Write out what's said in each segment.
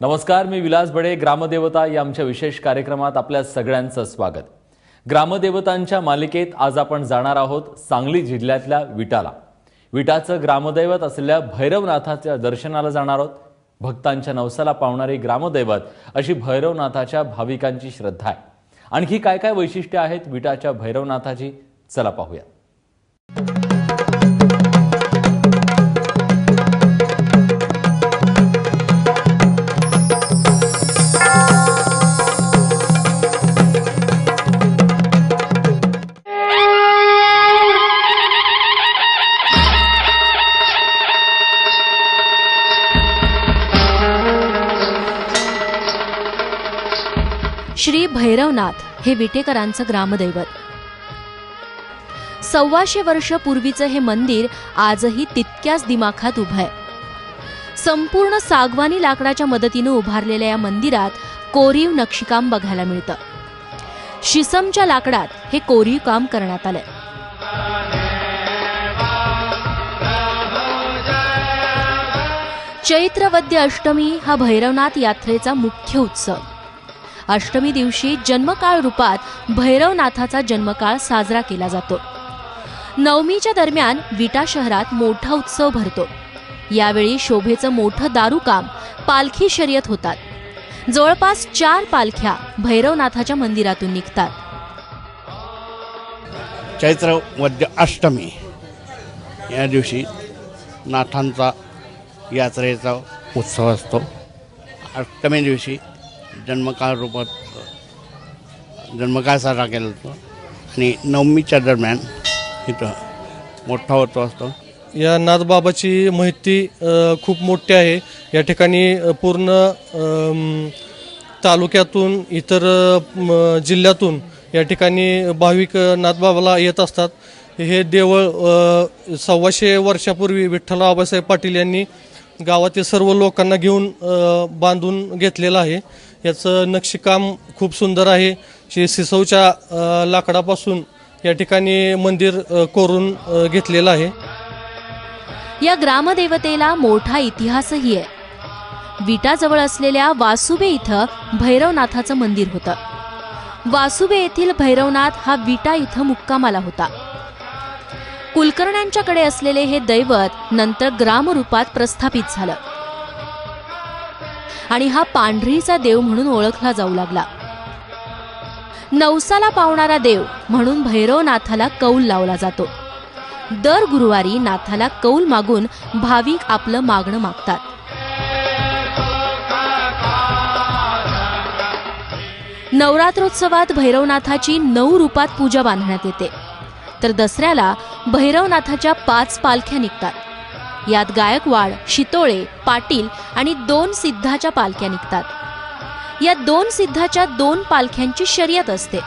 नमस्कार मी विलास बडे ग्रामदेवता. या आमच्या विशेष कार्यक्रमात आपल्या सगळ्यांचं स्वागत. ग्रामदेवतांच्या मालिकेत आज आपण जाणार आहोत सांगली जिल्ह्यातल्या विटाला. विटाचं ग्रामदैवत असलेल्या भैरवनाथाच्या दर्शनाला जाणार आहोत. भक्तांच्या नवसाला पावणारी ग्रामदैवत अशी भैरवनाथाच्या भाविकांची श्रद्धा आहे. आणखी काय काय वैशिष्ट्ये आहेत विटाच्या भैरवनाथाची? चला पाहूया. श्री भैरवनाथ हे विटेकरांचं ग्रामदैवत. सव्वाशे वर्ष पूर्वीचं हे मंदिर आजही तितक्याच दिमाखात उभं आहे. संपूर्ण सागवानी लाकडाच्या मदतीनं उभारलेल्या या मंदिरात कोरीव नक्षीकाम बघायला मिळतं. शिसमच्या लाकडात हे कोरीव काम करण्यात आलंय. चैत्रवद्य अष्टमी हा भैरवनाथ यात्रेचा मुख्य उत्सव. अष्टमी दिवशी जन्मकाळ रूपात भैरवनाथाचा जन्मकाळ साजरा केला जातो. नवमीच्या दरम्यान विटा शहरात मोठा उत्सव भरतो. यावेळी शोभेचं मोठं दारूकाम पालखी शर्यत होतात. जवळपास चार पालख्या भैरवनाथाच्या मंदिरातून निघतात. चैत्र वद्य अष्टमी या दिवशी नाथांचा यात्रेचा उत्सव असतो. अष्टमी दिवशी जन्मकाळ रूपात जन्मकाळ साजरा केला जातो. आणि नवमीच्या दरम्यान इथं मोठा होतो असतो. या नाथबाबाची माहिती खूप मोठी आहे. या ठिकाणी पूर्ण तालुक्यातून इतर जिल्ह्यातून या ठिकाणी भाविक नाथबाबाला येत असतात. हे देवळ सव्वाशे वर्षापूर्वी विठ्ठल आबासाहेब पाटील यांनी गावातील सर्व लोकांना घेऊन बांधून घेतलेलं आहे. याचं नक्षीकाम खूप सुंदर आहे. जे सिसवच्या लाकडापासून या ठिकाणी मंदिर कोरून घेतलेलं आहे. या ग्रामदेवतेला मोठा इतिहासही आहे. विटाजवळ असलेल्या वासुबे इथं भैरवनाथाचं मंदिर होतं. वासुबे येथील भैरवनाथ हा विटा इथं मुक्कामाला होता. कुलकर्ण्यांच्याकडे असलेले हे दैवत नंतर ग्रामरूपात प्रस्थापित झालं. आणि हा पांढरीचा देव म्हणून ओळखला जाऊ लागला. नवसाला पावणारा देव म्हणून भैरवनाथाला कौल लावला जातो. दर गुरुवारी नाथाला कौल मागून भाविक आपलं मागणं मागतात. नवरात्रोत्सवात भैरवनाथाची नऊ रूपात पूजा बांधण्यात येते. तर दसऱ्याला भैरवनाथाच्या पाच पालख्या निघतात. यात गायकवाड शितोळे पाटील आणि दोन सिद्धाच्या पालख्या निघतात. या दोन सिद्धाच्या दोन पालख्यांची शर्यत असते.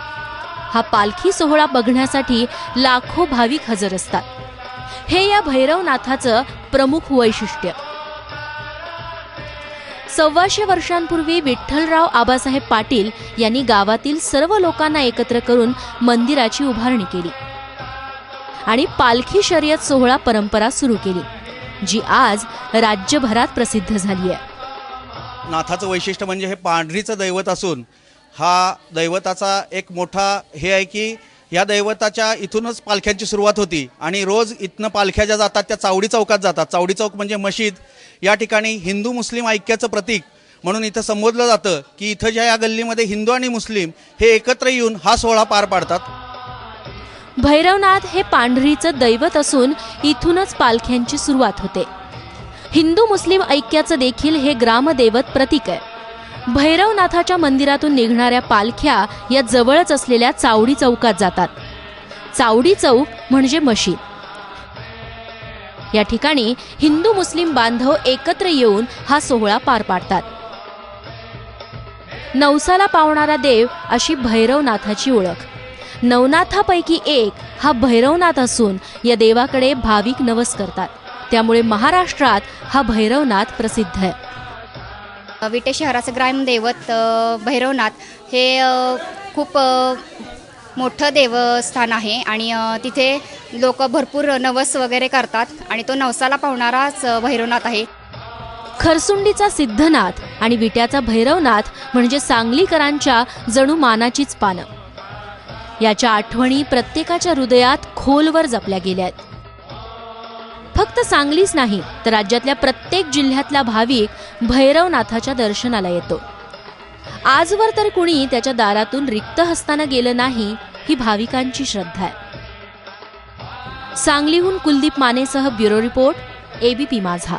हा पालखी सोहळा बघण्यासाठी लाखो भाविक हजर असतात. हे या भैरवनाथाचं प्रमुख वैशिष्ट्य. सव्वाशे वर्षांपूर्वी विठ्ठलराव आबासाहेब पाटील यांनी गावातील सर्व लोकांना एकत्र करून मंदिराची उभारणी केली आणि पालखी शर्यत सोहळा परंपरा सुरू केली. जी आज राज्यभरात प्रसिद्ध झाली आहे. नाथाचं वैशिष्ट्य म्हणजे हे पांढरीचं दैवत असून हा दैवताचा एक मोठा हे आहे की या दैवताच्या इथूनच पालख्यांची सुरुवात होती आणि रोज इथनं पालख्या ज्या जातात त्या चावडी चौकात जातात. चावडी चौक म्हणजे मशीद. या ठिकाणी हिंदू मुस्लिम ऐक्याचं प्रतीक म्हणून इथं संबोधलं जातं की इथं ज्या या गल्लीमध्ये हिंदू आणि मुस्लिम हे एकत्र येऊन हा सोहळा पार पाडतात. भैरवनाथ हे पांढरीचं दैवत असून इथूनच पालख्यांची सुरुवात होते. हिंदू मुस्लिम ऐक्याचं देखील हे ग्रामदैवत प्रतीक आहे. भैरवनाथाच्या मंदिरातून निघणाऱ्या पालख्या या जवळच असलेल्या चावडी चौकात जातात. चावडी चौक म्हणजे मशीद. या ठिकाणी हिंदू मुस्लिम बांधव एकत्र येऊन हा सोहळा पार पाडतात. नवसाला पावणारा देव अशी भैरवनाथाची ओळख. नवनाथापैकी एक हा भैरवनाथ असून या देवाकडे भाविक नवस करतात. त्यामुळे महाराष्ट्रात हा भैरवनाथ प्रसिद्ध आहे. विटे शहराचं ग्रामदैवत भैरवनाथ हे खूप मोठं देवस्थान आहे आणि तिथे लोक भरपूर नवस वगैरे करतात आणि तो नवसाला पावणाराच भैरवनाथ आहे. खरसुंडीचा सिद्धनाथ आणि विट्याचा भैरवनाथ म्हणजे सांगलीकरांच्या जणू मानाचीच पानं. याच्या आठवणी प्रत्येकाच्या हृदयात खोलवर जपल्या गेल्यात फक्त सांगलीच नाही तर राज्यातल्या प्रत्येक जिल्ह्यातला भाविक भैरवनाथाच्या दर्शनाला येतो. आजवर तर कुणी त्याच्या दारातून रिक्त हस्तानं गेलं नाही ही भाविकांची श्रद्धा आहे. सांगलीहून कुलदीप मानेसह ब्युरो रिपोर्ट एबीपी माझा.